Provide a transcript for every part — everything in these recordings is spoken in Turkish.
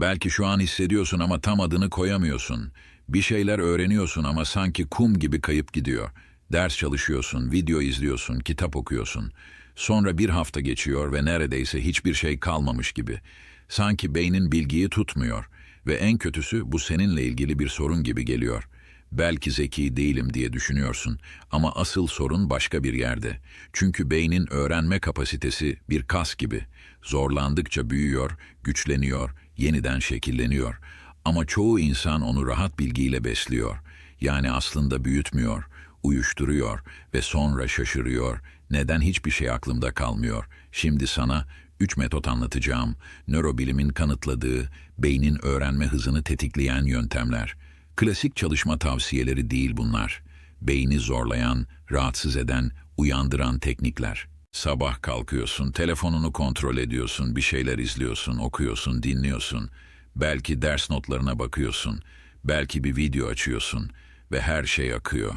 Belki şu an hissediyorsun ama tam adını koyamıyorsun. Bir şeyler öğreniyorsun ama sanki kum gibi kayıp gidiyor. Ders çalışıyorsun, video izliyorsun, kitap okuyorsun. Sonra bir hafta geçiyor ve neredeyse hiçbir şey kalmamış gibi. Sanki beynin bilgiyi tutmuyor ve en kötüsü bu seninle ilgili bir sorun gibi geliyor. Belki zeki değilim diye düşünüyorsun ama asıl sorun başka bir yerde. Çünkü beynin öğrenme kapasitesi bir kas gibi. Zorlandıkça büyüyor, güçleniyor, yeniden şekilleniyor. Ama çoğu insan onu rahat bilgiyle besliyor. Yani aslında büyütmüyor, uyuşturuyor ve sonra şaşırıyor. Neden hiçbir şey aklımda kalmıyor? Şimdi sana üç metot anlatacağım. Nörobilimin kanıtladığı, beynin öğrenme hızını tetikleyen yöntemler. Klasik çalışma tavsiyeleri değil bunlar. Beyni zorlayan, rahatsız eden, uyandıran teknikler. Sabah kalkıyorsun, telefonunu kontrol ediyorsun, bir şeyler izliyorsun, okuyorsun, dinliyorsun. Belki ders notlarına bakıyorsun, belki bir video açıyorsun ve her şey akıyor.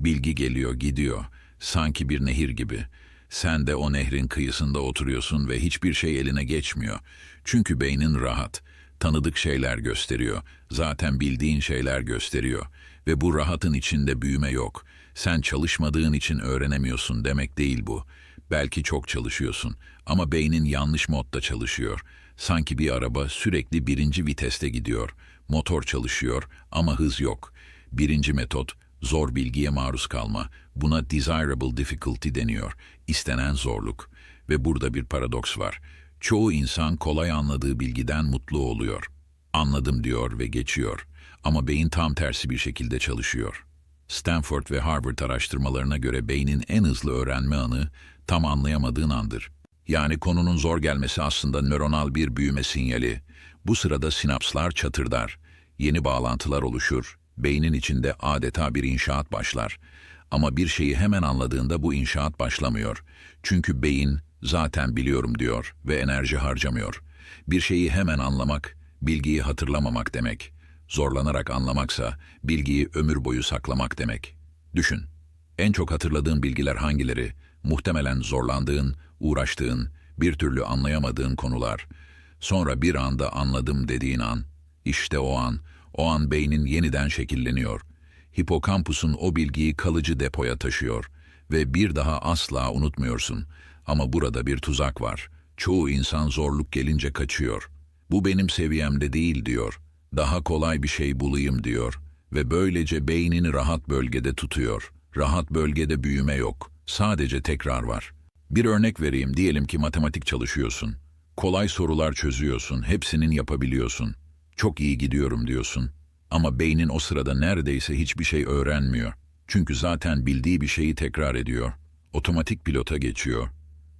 Bilgi geliyor, gidiyor. Sanki bir nehir gibi. Sen de o nehrin kıyısında oturuyorsun ve hiçbir şey eline geçmiyor. Çünkü beynin rahat. Tanıdık şeyler gösteriyor. Zaten bildiğin şeyler gösteriyor. Ve bu rahatın içinde büyüme yok. Sen çalışmadığın için öğrenemiyorsun demek değil bu. Belki çok çalışıyorsun ama beynin yanlış modda çalışıyor. Sanki bir araba sürekli birinci viteste gidiyor. Motor çalışıyor ama hız yok. Birinci metot zor bilgiye maruz kalma. Buna desirable difficulty deniyor. İstenen zorluk. Ve burada bir paradoks var. Çoğu insan kolay anladığı bilgiden mutlu oluyor. Anladım diyor ve geçiyor. Ama beyin tam tersi bir şekilde çalışıyor. Stanford ve Harvard araştırmalarına göre beynin en hızlı öğrenme anı tam anlayamadığın andır. Yani konunun zor gelmesi aslında nöronal bir büyüme sinyali. Bu sırada sinapslar çatırdar, yeni bağlantılar oluşur, beynin içinde adeta bir inşaat başlar. Ama bir şeyi hemen anladığında bu inşaat başlamıyor. Çünkü beyin zaten biliyorum diyor ve enerji harcamıyor. Bir şeyi hemen anlamak, bilgiyi hatırlamamak demek. Zorlanarak anlamaksa bilgiyi ömür boyu saklamak demek. Düşün. En çok hatırladığın bilgiler hangileri? Muhtemelen zorlandığın, uğraştığın, bir türlü anlayamadığın konular. Sonra bir anda anladım dediğin an. İşte o an, o an beynin yeniden şekilleniyor. Hipokampusun o bilgiyi kalıcı depoya taşıyor ve bir daha asla unutmuyorsun. Ama burada bir tuzak var. Çoğu insan zorluk gelince kaçıyor. Bu benim seviyemde değil diyor. Daha kolay bir şey bulayım diyor ve böylece beynini rahat bölgede tutuyor. Rahat bölgede büyüme yok. Sadece tekrar var. Bir örnek vereyim. Diyelim ki matematik çalışıyorsun. Kolay sorular çözüyorsun. Hepsinin yapabiliyorsun. Çok iyi gidiyorum diyorsun. Ama beynin o sırada neredeyse hiçbir şey öğrenmiyor. Çünkü zaten bildiği bir şeyi tekrar ediyor. Otomatik pilota geçiyor.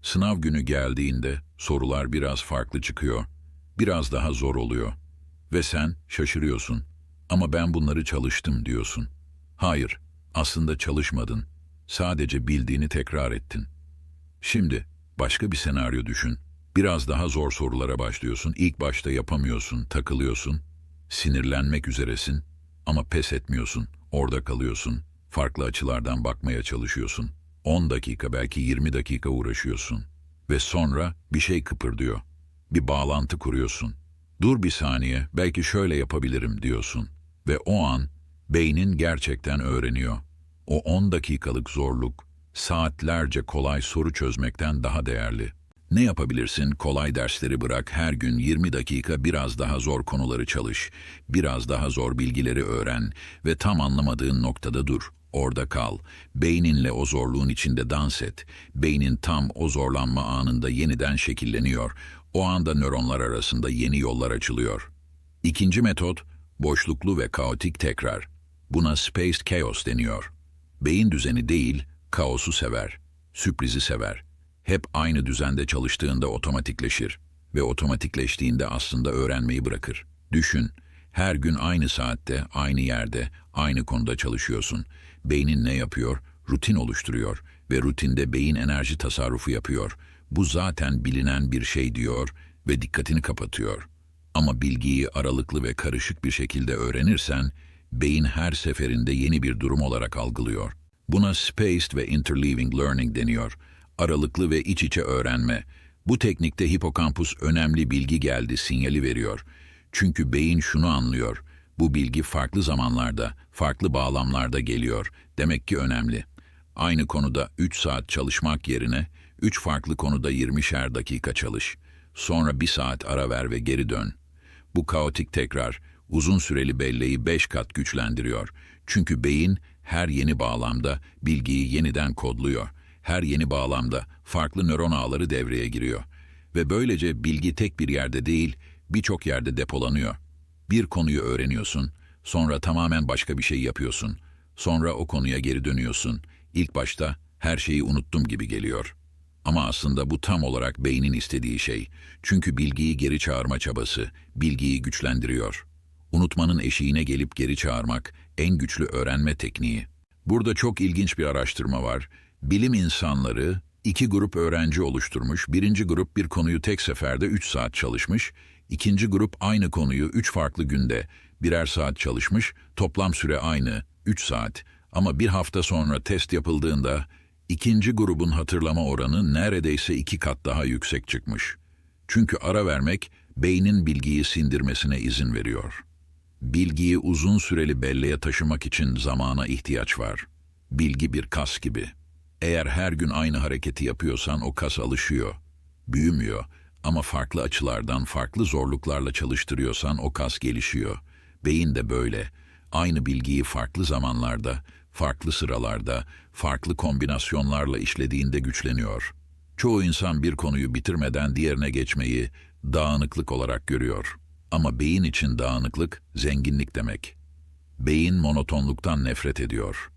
Sınav günü geldiğinde sorular biraz farklı çıkıyor. Biraz daha zor oluyor. Ve sen şaşırıyorsun. Ama ben bunları çalıştım diyorsun. Hayır, aslında çalışmadın. Sadece bildiğini tekrar ettin. Şimdi başka bir senaryo düşün. Biraz daha zor sorulara başlıyorsun. İlk başta yapamıyorsun, takılıyorsun. Sinirlenmek üzeresin ama pes etmiyorsun. Orada kalıyorsun. Farklı açılardan bakmaya çalışıyorsun. 10 dakika belki 20 dakika uğraşıyorsun. Ve sonra bir şey kıpırdıyor. Bir bağlantı kuruyorsun. Dur bir saniye, belki şöyle yapabilirim diyorsun. Ve o an beynin gerçekten öğreniyor. O 10 dakikalık zorluk, saatlerce kolay soru çözmekten daha değerli. Ne yapabilirsin? Kolay dersleri bırak, her gün 20 dakika biraz daha zor konuları çalış, biraz daha zor bilgileri öğren ve tam anlamadığın noktada dur. Orada kal. Beyninle o zorluğun içinde dans et. Beynin tam o zorlanma anında yeniden şekilleniyor. O anda nöronlar arasında yeni yollar açılıyor. İkinci metot, boşluklu ve kaotik tekrar. Buna spaced chaos deniyor. Beyin düzeni değil, kaosu sever, sürprizi sever. Hep aynı düzende çalıştığında otomatikleşir ve otomatikleştiğinde aslında öğrenmeyi bırakır. Düşün, her gün aynı saatte, aynı yerde, aynı konuda çalışıyorsun. Beynin ne yapıyor? Rutin oluşturuyor ve rutinde beyin enerji tasarrufu yapıyor. Bu zaten bilinen bir şey diyor ve dikkatini kapatıyor. Ama bilgiyi aralıklı ve karışık bir şekilde öğrenirsen, beyin her seferinde yeni bir durum olarak algılıyor. Buna spaced ve interleaving learning deniyor. Aralıklı ve iç içe öğrenme. Bu teknikte hipokampus önemli bilgi geldi sinyali veriyor. Çünkü beyin şunu anlıyor. Bu bilgi farklı zamanlarda, farklı bağlamlarda geliyor. Demek ki önemli. Aynı konuda 3 saat çalışmak yerine 3 farklı konuda 20'şer dakika çalış. Sonra 1 saat ara ver ve geri dön. Bu kaotik tekrar uzun süreli belleği 5 kat güçlendiriyor. Çünkü beyin her yeni bağlamda bilgiyi yeniden kodluyor. Her yeni bağlamda farklı nöron ağları devreye giriyor. Ve böylece bilgi tek bir yerde değil, birçok yerde depolanıyor. Bir konuyu öğreniyorsun, sonra tamamen başka bir şey yapıyorsun. Sonra o konuya geri dönüyorsun. İlk başta her şeyi unuttum gibi geliyor. Ama aslında bu tam olarak beynin istediği şey. Çünkü bilgiyi geri çağırma çabası, bilgiyi güçlendiriyor. Unutmanın eşiğine gelip geri çağırmak en güçlü öğrenme tekniği. Burada çok ilginç bir araştırma var. Bilim insanları iki grup öğrenci oluşturmuş. Birinci grup bir konuyu tek seferde 3 saat çalışmış. İkinci grup aynı konuyu 3 farklı günde birer saat çalışmış. Toplam süre aynı 3 saat. Ama bir hafta sonra test yapıldığında ikinci grubun hatırlama oranı neredeyse iki kat daha yüksek çıkmış. Çünkü ara vermek beynin bilgiyi sindirmesine izin veriyor. Bilgiyi uzun süreli belleğe taşımak için zamana ihtiyaç var. Bilgi bir kas gibi. Eğer her gün aynı hareketi yapıyorsan o kas alışıyor, büyümüyor ama farklı açılardan, farklı zorluklarla çalıştırıyorsan o kas gelişiyor. Beyin de böyle. Aynı bilgiyi farklı zamanlarda, farklı sıralarda, farklı kombinasyonlarla işlediğinde güçleniyor. Çoğu insan bir konuyu bitirmeden diğerine geçmeyi dağınıklık olarak görüyor. Ama beyin için dağınıklık zenginlik demek. Beyin monotonluktan nefret ediyor.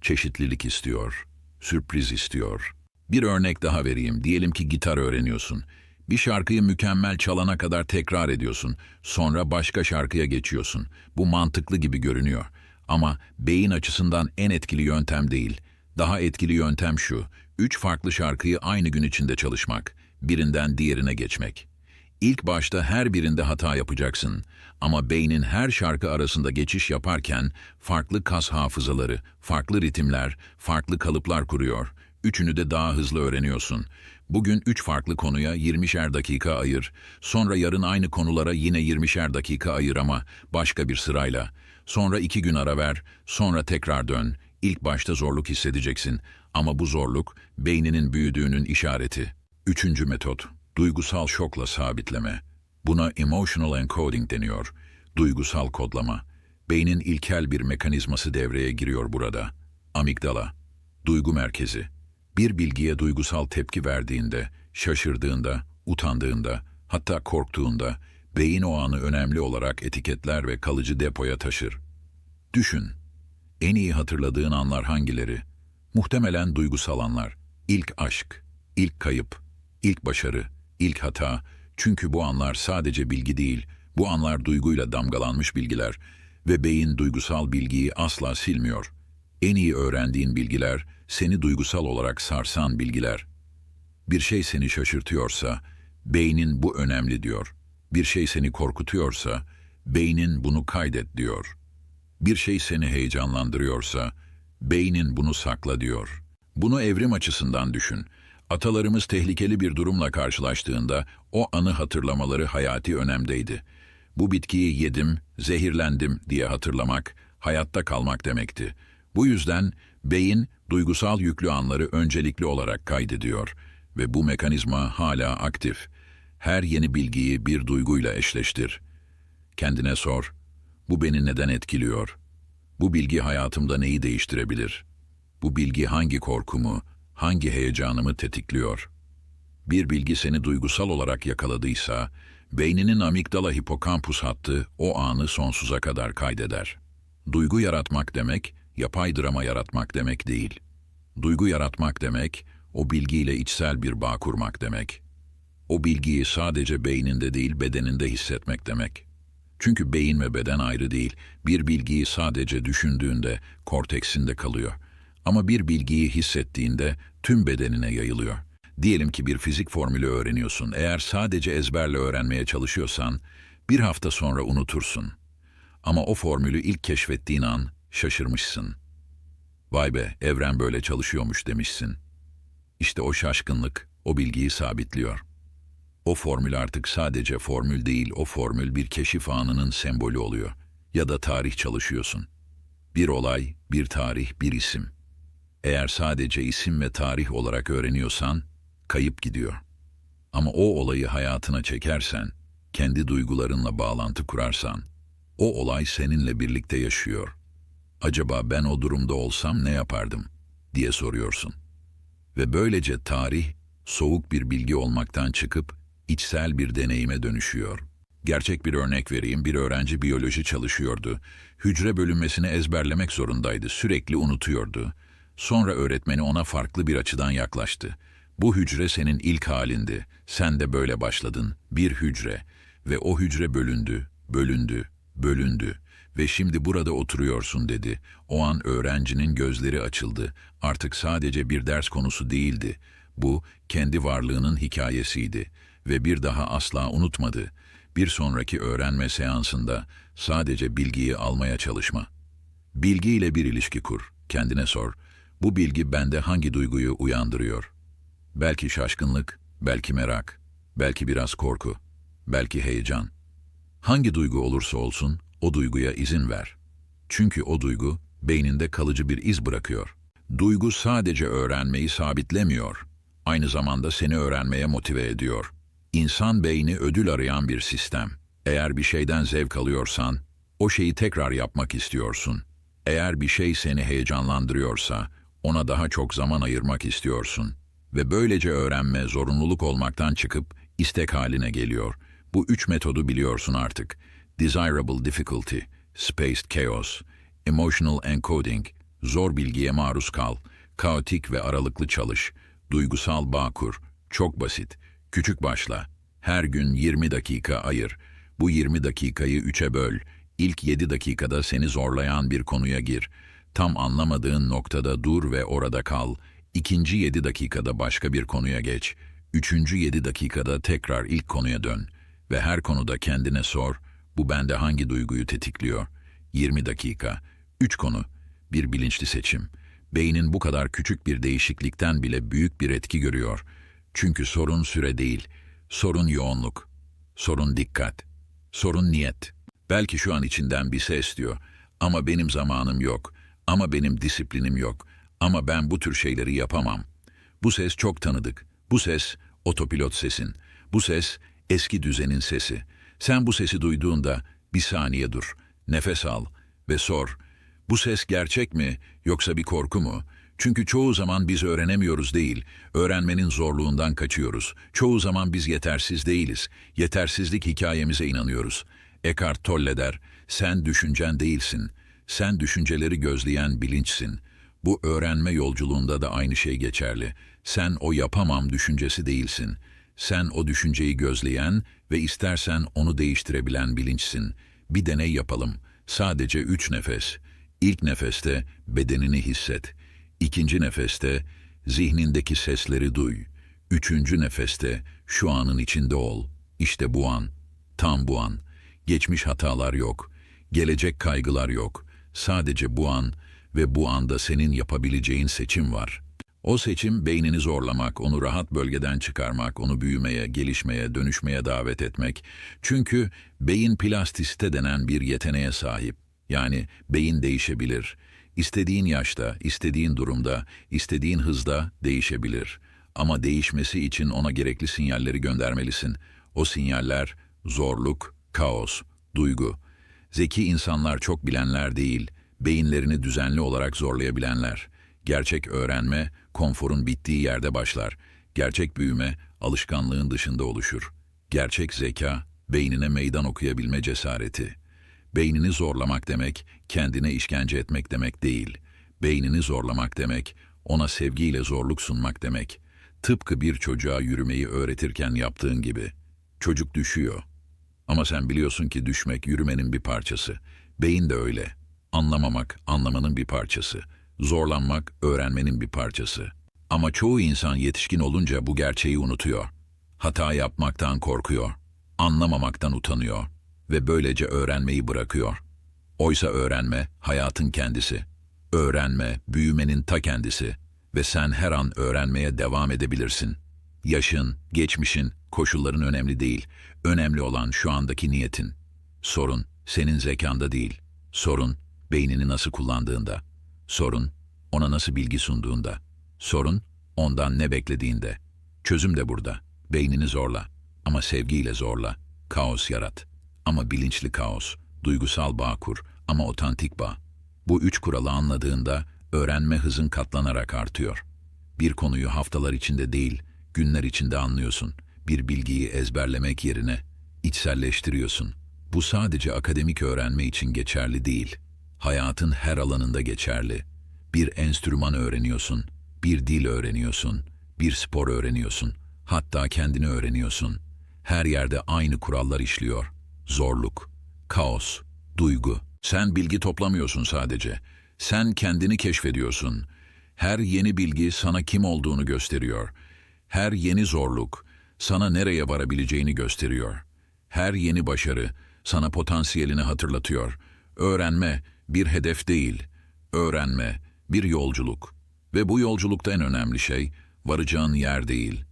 Çeşitlilik istiyor. Sürpriz istiyor. Bir örnek daha vereyim. Diyelim ki gitar öğreniyorsun. Bir şarkıyı mükemmel çalana kadar tekrar ediyorsun. Sonra başka şarkıya geçiyorsun. Bu mantıklı gibi görünüyor. Ama beyin açısından en etkili yöntem değil. Daha etkili yöntem şu. Üç farklı şarkıyı aynı gün içinde çalışmak. Birinden diğerine geçmek. İlk başta her birinde hata yapacaksın. Ama beynin her şarkı arasında geçiş yaparken farklı kas hafızaları, farklı ritimler, farklı kalıplar kuruyor. Üçünü de daha hızlı öğreniyorsun. Bugün üç farklı konuya 20'şer dakika ayır. Sonra yarın aynı konulara yine 20'şer dakika ayır ama başka bir sırayla. Sonra iki gün ara ver, sonra tekrar dön. İlk başta zorluk hissedeceksin ama bu zorluk beyninin büyüdüğünün işareti. Üçüncü metot, duygusal şokla sabitleme. Buna emotional encoding deniyor. Duygusal kodlama. Beynin ilkel bir mekanizması devreye giriyor burada. Amigdala, duygu merkezi. Bir bilgiye duygusal tepki verdiğinde, şaşırdığında, utandığında, hatta korktuğunda beyin o anı önemli olarak etiketler ve kalıcı depoya taşır. Düşün. En iyi hatırladığın anlar hangileri? Muhtemelen duygusal anlar. İlk aşk, ilk kayıp, ilk başarı, ilk hata. Çünkü bu anlar sadece bilgi değil, bu anlar duyguyla damgalanmış bilgiler ve beyin duygusal bilgiyi asla silmiyor. En iyi öğrendiğin bilgiler, seni duygusal olarak sarsan bilgiler. Bir şey seni şaşırtıyorsa, beynin bu önemli diyor. Bir şey seni korkutuyorsa, beynin bunu kaydet diyor. Bir şey seni heyecanlandırıyorsa, beynin bunu sakla diyor. Bunu evrim açısından düşün. Atalarımız tehlikeli bir durumla karşılaştığında o anı hatırlamaları hayati önemdeydi. Bu bitkiyi yedim, zehirlendim diye hatırlamak, hayatta kalmak demekti. Bu yüzden beyin duygusal yüklü anları öncelikli olarak kaydediyor ve bu mekanizma hala aktif. Her yeni bilgiyi bir duyguyla eşleştir. Kendine sor, bu beni neden etkiliyor? Bu bilgi hayatımda neyi değiştirebilir? Bu bilgi hangi korkumu, hangi heyecanımı tetikliyor? Bir bilgi seni duygusal olarak yakaladıysa, beyninin amigdala hipokampus hattı o anı sonsuza kadar kaydeder. Duygu yaratmak demek, yapay drama yaratmak demek değil. Duygu yaratmak demek, o bilgiyle içsel bir bağ kurmak demek. O bilgiyi sadece beyninde değil bedeninde hissetmek demek. Çünkü beyin ve beden ayrı değil. Bir bilgiyi sadece düşündüğünde korteksinde kalıyor. Ama bir bilgiyi hissettiğinde tüm bedenine yayılıyor. Diyelim ki bir fizik formülü öğreniyorsun. Eğer sadece ezberle öğrenmeye çalışıyorsan bir hafta sonra unutursun. Ama o formülü ilk keşfettiğin an şaşırmışsın. Vay be, evren böyle çalışıyormuş demişsin. İşte o şaşkınlık o bilgiyi sabitliyor. O formül artık sadece formül değil, o formül bir keşif anının sembolü oluyor. Ya da tarih çalışıyorsun. Bir olay, bir tarih, bir isim. Eğer sadece isim ve tarih olarak öğreniyorsan, kayıp gidiyor. Ama o olayı hayatına çekersen, kendi duygularınla bağlantı kurarsan, o olay seninle birlikte yaşıyor. Acaba ben o durumda olsam ne yapardım diye soruyorsun. Ve böylece tarih, soğuk bir bilgi olmaktan çıkıp içsel bir deneyime dönüşüyor. Gerçek bir örnek vereyim. Bir öğrenci biyoloji çalışıyordu. Hücre bölünmesini ezberlemek zorundaydı. Sürekli unutuyordu. Sonra öğretmeni ona farklı bir açıdan yaklaştı. Bu hücre senin ilk halindi. Sen de böyle başladın. Bir hücre. Ve o hücre bölündü, bölündü, bölündü. Ve şimdi burada oturuyorsun dedi. O an öğrencinin gözleri açıldı. Artık sadece bir ders konusu değildi. Bu kendi varlığının hikayesiydi ve bir daha asla unutmadı. Bir sonraki öğrenme seansında sadece bilgiyi almaya çalışma. Bilgiyle bir ilişki kur. Kendine sor. Bu bilgi bende hangi duyguyu uyandırıyor? Belki şaşkınlık, belki merak, belki biraz korku, belki heyecan. Hangi duygu olursa olsun o duyguya izin ver. Çünkü o duygu beyninde kalıcı bir iz bırakıyor. Duygu sadece öğrenmeyi sabitlemiyor, aynı zamanda seni öğrenmeye motive ediyor. İnsan beyni ödül arayan bir sistem. Eğer bir şeyden zevk alıyorsan, o şeyi tekrar yapmak istiyorsun. Eğer bir şey seni heyecanlandırıyorsa, ona daha çok zaman ayırmak istiyorsun. Ve böylece öğrenme zorunluluk olmaktan çıkıp istek haline geliyor. Bu üç metodu biliyorsun artık. Desirable Difficulty, Spaced Chaos, Emotional Encoding, zor bilgiye maruz kal, kaotik ve aralıklı çalış, duygusal bağ kur, çok basit, küçük başla, her gün 20 dakika ayır, bu 20 dakikayı üçe böl, ilk 7 dakikada seni zorlayan bir konuya gir, tam anlamadığın noktada dur ve orada kal, ikinci 7 dakikada başka bir konuya geç, üçüncü 7 dakikada tekrar ilk konuya dön. Ve her konuda kendine sor, bu bende hangi duyguyu tetikliyor? 20 dakika, 3 konu, bir bilinçli seçim. Beynin bu kadar küçük bir değişiklikten bile büyük bir etki görüyor. Çünkü sorun süre değil, sorun yoğunluk, sorun dikkat, sorun niyet. Belki şu an içinden bir ses diyor, ama benim zamanım yok, ama benim disiplinim yok, ama ben bu tür şeyleri yapamam. Bu ses çok tanıdık, bu ses otopilot sesin, bu ses eski düzenin sesi.'' Sen bu sesi duyduğunda bir saniye dur, nefes al ve sor. Bu ses gerçek mi yoksa bir korku mu? Çünkü çoğu zaman biz öğrenemiyoruz değil, öğrenmenin zorluğundan kaçıyoruz. Çoğu zaman biz yetersiz değiliz, yetersizlik hikayemize inanıyoruz. Eckhart Tolle der, sen düşüncen değilsin, sen düşünceleri gözleyen bilinçsin. Bu öğrenme yolculuğunda da aynı şey geçerli. Sen o yapamam düşüncesi değilsin.'' Sen o düşünceyi gözleyen ve istersen onu değiştirebilen bilinçsin. Bir deney yapalım. Sadece üç nefes. İlk nefeste bedenini hisset. İkinci nefeste zihnindeki sesleri duy. Üçüncü nefeste şu anın içinde ol. İşte bu an. Tam bu an. Geçmiş hatalar yok. Gelecek kaygılar yok. Sadece bu an ve bu anda senin yapabileceğin seçim var.'' O seçim beynini zorlamak, onu rahat bölgeden çıkarmak, onu büyümeye, gelişmeye, dönüşmeye davet etmek. Çünkü beyin plastisite denen bir yeteneğe sahip. Yani beyin değişebilir. İstediğin yaşta, istediğin durumda, istediğin hızda değişebilir. Ama değişmesi için ona gerekli sinyalleri göndermelisin. O sinyaller zorluk, kaos, duygu. Zeki insanlar çok bilenler değil, beyinlerini düzenli olarak zorlayabilenler.'' Gerçek öğrenme, konforun bittiği yerde başlar. Gerçek büyüme, alışkanlığın dışında oluşur. Gerçek zeka, beynine meydan okuyabilme cesareti. Beynini zorlamak demek, kendine işkence etmek demek değil. Beynini zorlamak demek, ona sevgiyle zorluk sunmak demek. Tıpkı bir çocuğa yürümeyi öğretirken yaptığın gibi. Çocuk düşüyor. Ama sen biliyorsun ki düşmek yürümenin bir parçası. Beyin de öyle. Anlamamak anlamanın bir parçası.'' Zorlanmak öğrenmenin bir parçası. Ama çoğu insan yetişkin olunca bu gerçeği unutuyor. Hata yapmaktan korkuyor, anlamamaktan utanıyor ve böylece öğrenmeyi bırakıyor. Oysa öğrenme hayatın kendisi. Öğrenme büyümenin ta kendisi ve sen her an öğrenmeye devam edebilirsin. Yaşın, geçmişin, koşulların önemli değil. Önemli olan şu andaki niyetin. Sorun senin zekanda değil. Sorun beynini nasıl kullandığında. Sorun ona nasıl bilgi sunduğunda. Sorun ondan ne beklediğinde. Çözüm de burada. Beynini zorla ama sevgiyle zorla. Kaos yarat. Ama bilinçli kaos. Duygusal bağ kur ama otantik bağ. Bu üç kuralı anladığında öğrenme hızın katlanarak artıyor. Bir konuyu haftalar içinde değil, günler içinde anlıyorsun. Bir bilgiyi ezberlemek yerine içselleştiriyorsun. Bu sadece akademik öğrenme için geçerli değil. Hayatın her alanında geçerli. Bir enstrüman öğreniyorsun, bir dil öğreniyorsun, bir spor öğreniyorsun, hatta kendini öğreniyorsun. Her yerde aynı kurallar işliyor. Zorluk, kaos, duygu. Sen bilgi toplamıyorsun sadece. Sen kendini keşfediyorsun. Her yeni bilgi sana kim olduğunu gösteriyor. Her yeni zorluk sana nereye varabileceğini gösteriyor. Her yeni başarı sana potansiyelini hatırlatıyor. Öğrenme bir hedef değil. Öğrenme bir yolculuk. Ve bu yolculukta en önemli şey varacağın yer değil.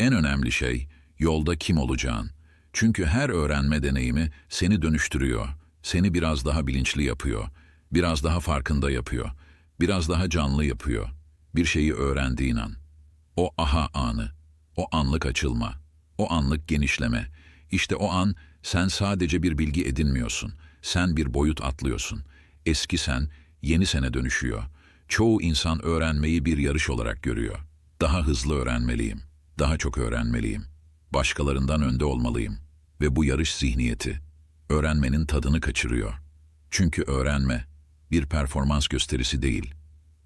En önemli şey yolda kim olacağın. Çünkü her öğrenme deneyimi seni dönüştürüyor. Seni biraz daha bilinçli yapıyor. Biraz daha farkında yapıyor. Biraz daha canlı yapıyor. Bir şeyi öğrendiğin an. O aha anı. O anlık açılma. O anlık genişleme. İşte o an sen sadece bir bilgi edinmiyorsun. Sen bir boyut atlıyorsun. Eski sen yeni sene dönüşüyor. Çoğu insan öğrenmeyi bir yarış olarak görüyor. Daha hızlı öğrenmeliyim. Daha çok öğrenmeliyim. Başkalarından önde olmalıyım. Ve bu yarış zihniyeti öğrenmenin tadını kaçırıyor. Çünkü öğrenme bir performans gösterisi değil.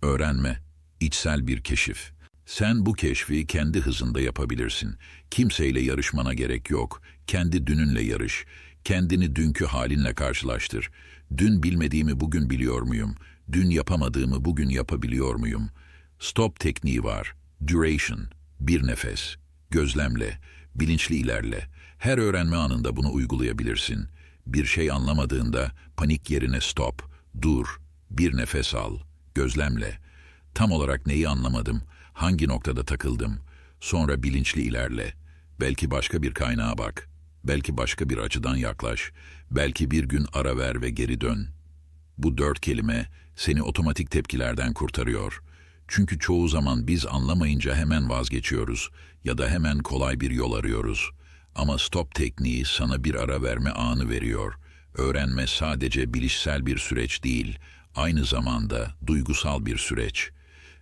Öğrenme içsel bir keşif. Sen bu keşfi kendi hızında yapabilirsin. Kimseyle yarışmana gerek yok. Kendi dününle yarış. Kendini dünkü halinle karşılaştır. Dün bilmediğimi bugün biliyor muyum? Dün yapamadığımı bugün yapabiliyor muyum? Stop tekniği var. Duration. Bir nefes. Gözlemle. Bilinçli ilerle. Her öğrenme anında bunu uygulayabilirsin. Bir şey anlamadığında panik yerine stop. Dur. Bir nefes al. Gözlemle. Tam olarak neyi anlamadım? Hangi noktada takıldım? Sonra bilinçli ilerle. Belki başka bir kaynağa bak. Belki başka bir açıdan yaklaş. Belki bir gün ara ver ve geri dön. Bu dört kelime seni otomatik tepkilerden kurtarıyor. Çünkü çoğu zaman biz anlamayınca hemen vazgeçiyoruz ya da hemen kolay bir yol arıyoruz. Ama stop tekniği sana bir ara verme anı veriyor. Öğrenme sadece bilişsel bir süreç değil, aynı zamanda duygusal bir süreç.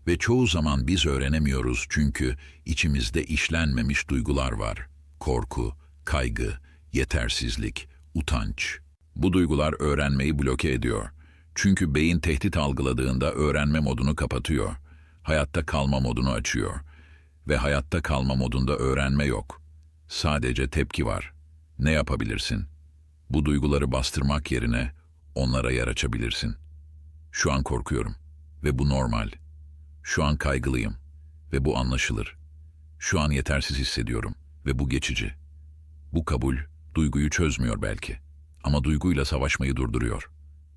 Ve çoğu zaman biz öğrenemiyoruz çünkü içimizde işlenmemiş duygular var. Korku, kaygı, yetersizlik, utanç. Bu duygular öğrenmeyi bloke ediyor. Çünkü beyin tehdit algıladığında öğrenme modunu kapatıyor. Hayatta kalma modunu açıyor. Ve hayatta kalma modunda öğrenme yok. Sadece tepki var. Ne yapabilirsin? Bu duyguları bastırmak yerine onlara yer açabilirsin. Şu an korkuyorum ve bu normal. Şu an kaygılıyım ve bu anlaşılır. Şu an yetersiz hissediyorum ve bu geçici. Bu kabul duyguyu çözmüyor belki ama duyguyla savaşmayı durduruyor.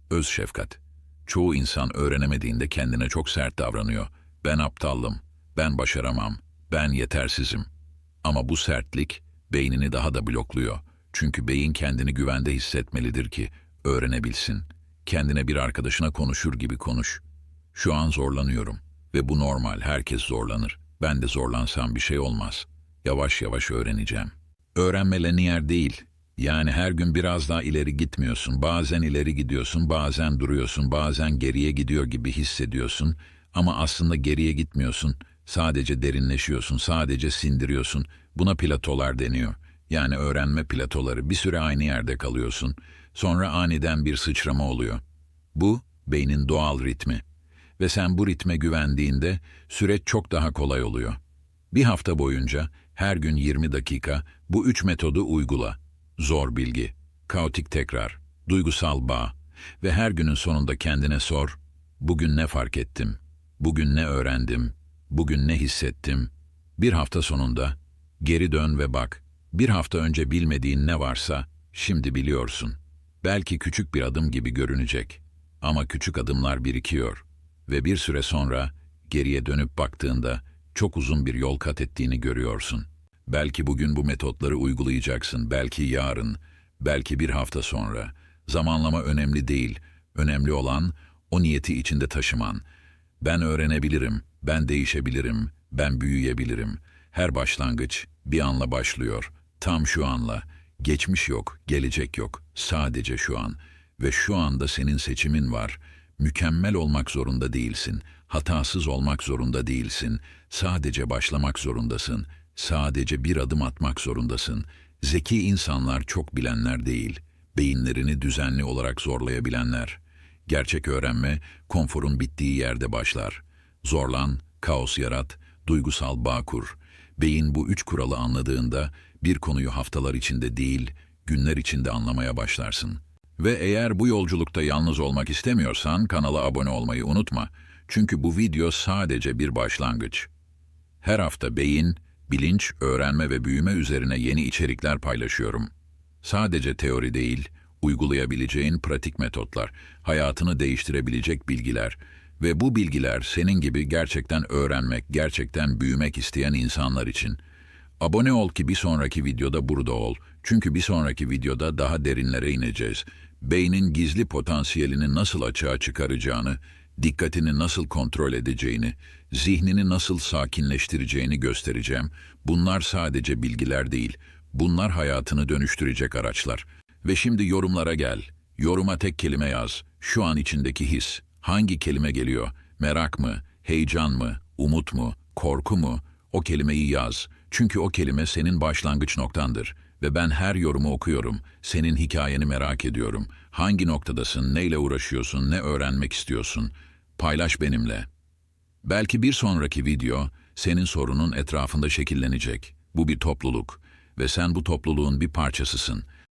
Öz şefkat. Çoğu insan öğrenemediğinde kendine çok sert davranıyor. Ben aptallım, ben başaramam, ben yetersizim. Ama bu sertlik beynini daha da blokluyor. Çünkü beyin kendini güvende hissetmelidir ki öğrenebilsin. Kendine bir arkadaşına konuşur gibi konuş. Şu an zorlanıyorum ve bu normal, herkes zorlanır. Ben de zorlansam bir şey olmaz. Yavaş yavaş öğreneceğim. Öğrenme lineer değil. Yani her gün biraz daha ileri gitmiyorsun. Bazen ileri gidiyorsun, bazen duruyorsun, bazen geriye gidiyor gibi hissediyorsun. Ama aslında geriye gitmiyorsun. Sadece derinleşiyorsun, sadece sindiriyorsun. Buna platolar deniyor. Yani öğrenme platoları. Bir süre aynı yerde kalıyorsun. Sonra aniden bir sıçrama oluyor. Bu beynin doğal ritmi. Ve sen bu ritme güvendiğinde süreç çok daha kolay oluyor. Bir hafta boyunca her gün 20 dakika bu üç metodu uygula. Zor bilgi, kaotik tekrar, duygusal bağ ve her günün sonunda kendine sor, bugün ne fark ettim, bugün ne öğrendim, bugün ne hissettim. Bir hafta sonunda geri dön ve bak, bir hafta önce bilmediğin ne varsa şimdi biliyorsun. Belki küçük bir adım gibi görünecek ama küçük adımlar birikiyor ve bir süre sonra geriye dönüp baktığında çok uzun bir yol kat ettiğini görüyorsun. Belki bugün bu metotları uygulayacaksın, belki yarın, belki bir hafta sonra. Zamanlama önemli değil. Önemli olan o niyeti içinde taşıman. Ben öğrenebilirim, ben değişebilirim, ben büyüyebilirim. Her başlangıç bir anla başlıyor. Tam şu anla. Geçmiş yok, gelecek yok. Sadece şu an. Ve şu anda senin seçimin var. Mükemmel olmak zorunda değilsin. Hatasız olmak zorunda değilsin. Sadece başlamak zorundasın. Sadece bir adım atmak zorundasın. Zeki insanlar çok bilenler değil. Beyinlerini düzenli olarak zorlayabilenler. Gerçek öğrenme konforun bittiği yerde başlar. Zorlan, kaos yarat, duygusal bağ kur. Beyin bu üç kuralı anladığında bir konuyu haftalar içinde değil, günler içinde anlamaya başlarsın. Ve eğer bu yolculukta yalnız olmak istemiyorsan kanala abone olmayı unutma. Çünkü bu video sadece bir başlangıç. Her hafta beyin, bilinç, öğrenme ve büyüme üzerine yeni içerikler paylaşıyorum. Sadece teori değil, uygulayabileceğin pratik metotlar, hayatını değiştirebilecek bilgiler ve bu bilgiler senin gibi gerçekten öğrenmek, gerçekten büyümek isteyen insanlar için. Abone ol ki bir sonraki videoda burada ol. Çünkü bir sonraki videoda daha derinlere ineceğiz. Beynin gizli potansiyelini nasıl açığa çıkaracağını, dikkatini nasıl kontrol edeceğini, zihnini nasıl sakinleştireceğini göstereceğim. Bunlar sadece bilgiler değil, bunlar hayatını dönüştürecek araçlar. Ve şimdi yorumlara gel. Yoruma tek kelime yaz. Şu an içindeki his. Hangi kelime geliyor? Merak mı? Heyecan mı? Umut mu? Korku mu? O kelimeyi yaz. Çünkü o kelime senin başlangıç noktandır. Ve ben her yorumu okuyorum. Senin hikayeni merak ediyorum. Hangi noktadasın, neyle uğraşıyorsun, ne öğrenmek istiyorsun? Paylaş benimle. Belki bir sonraki video senin sorunun etrafında şekillenecek. Bu bir topluluk ve sen bu topluluğun bir parçasısın.